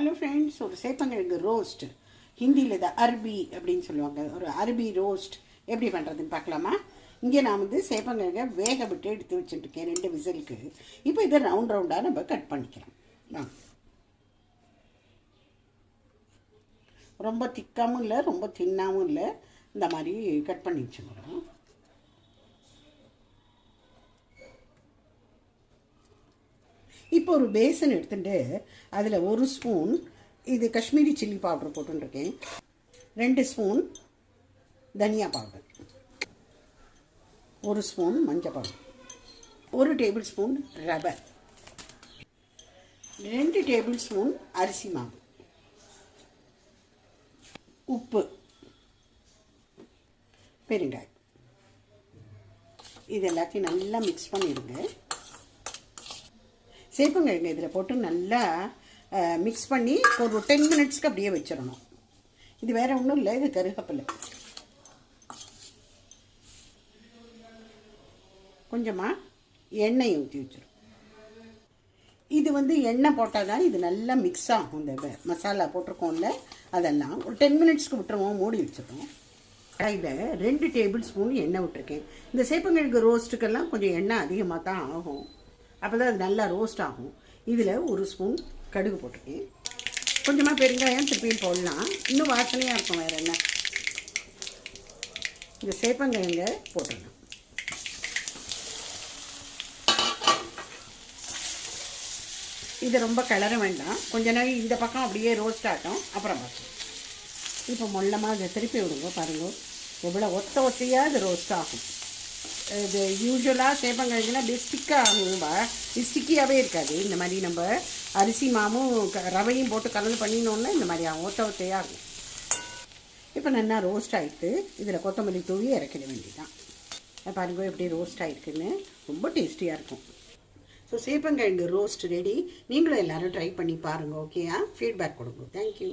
Hello friends ஒரு சேப்பங்கிழங்கு roast ஹிந்தியில் இதை அரபி அப்படின்னு சொல்லுவாங்க. ஒரு அரபி ரோஸ்ட் எப்படி பண்ணுறதுன்னு பார்க்கலாமா? இங்கே நான் வந்து சேப்பங்கிழங்கை வேக விட்டு எடுத்து வச்சுட்டுருக்கேன் ரெண்டு விசிலுக்கு. இப்போ இதை ரவுண்ட் ரவுண்டாக நம்ம கட் பண்ணிக்கலாம். ரொம்ப திக்காகவும் இல்லை ரொம்ப தின்னாகவும் இல்லை. இந்த மாதிரி கட் பண்ணி வச்சுக்கிறோம் இப்போ ஒரு பேசன் எடுத்துட்டு அதில் ஒரு ஸ்பூன் இது காஷ்மீரி சில்லி பவுடர் போட்டுருக்கேன். ரெண்டு ஸ்பூன் தனியா பவுடர் ஒரு ஸ்பூன் மஞ்சள் பவுடர் ஒரு டேபிள் ஸ்பூன் ரவை ரெண்டு டேபிள் ஸ்பூன் அரிசி மாவு. உப்பு. பெருங்காயம். இது எல்லாத்தையும் நல்லா மிக்ஸ் பண்ணிடுங்க. சேப்பங்கிழங்கு இதில் போட்டு நல்லா மிக்ஸ் பண்ணி ஒரு டென் மினிட்ஸ்க்கு அப்படியே வச்சிடணும். இது வேறு ஒன்றும் இல்லை இது கருகப்பில்லை. கொஞ்சமாக எண்ணெய் ஊற்றி வச்சிடும் இது வந்து எண்ணெய் போட்டால் தான் இது நல்லா மிக்ஸ் ஆகும் இந்த மசாலா போட்டிருக்கோம்ல அதெல்லாம். ஒரு டென் மினிட்ஸ்க்கு விட்டுருவோம் மூடி வச்சிடுவோம் கடையில் ரெண்டு டேபிள் ஸ்பூன் எண்ணெய் விட்டுருக்கேன். இந்த சேப்பங்கிழங்கு ரோஸ்ட்டுக்கெல்லாம் கொஞ்சம் எண்ணெய் அதிகமாக தான் ஆகும். அப்போ தான் அது நல்லா ரோஸ்ட் ஆகும். இதில் ஒரு ஸ்பூன் கடுகு போட்டிருக்கேன் கொஞ்சமாக பெருங்காயம் திருப்பியும் போடலாம். இன்னும் வாசனையாக இருக்கும் வேறு என்ன? இந்த சேப்பங்கிழங்க போட்டுடலாம் இதை ரொம்ப கிளற வேண்டாம். கொஞ்ச நேரம் இந்த பக்கம் அப்படியே ரோஸ்ட் ஆகட்டும். அப்புறம் பார்க்கலாம். இப்போ மொல்லமாக இதை திருப்பி விடுங்க பாருங்க. எவ்வளோ ஒத்த ஒத்தையாக இது ரோஸ்ட் ஆகும். இது யூஸ்வலாக சேப்பங்கிழங்குலாம் அப்படியே ஸ்டிக்காக இது ஸ்டிக்கியாகவே இருக்காது. இந்த மாதிரி நம்ம அரிசி மாவும் க- ரவையும் போட்டு கலந்து பண்ணினோம்னா இந்த மாதிரி ஆகும் ஒத்த ஒத்தையாக இருக்கும். இப்போ நல்லா ரோஸ்ட் ஆகிட்டு இதில் கொத்தமல்லி தூவி இறக்கிட வேண்டியதான் பாருங்க எப்படி ரோஸ்ட் ஆகிருக்குன்னு ரொம்ப டேஸ்டியாக இருக்கும். ஸோ சேப்பங்கிழங்கு ரோஸ்ட் ரெடி நீங்களும் எல்லோரும் ட்ரை பண்ணி பாருங்கள் ஓகேயா ஃபீட்பேக் கொடுங்க. தேங்க்யூ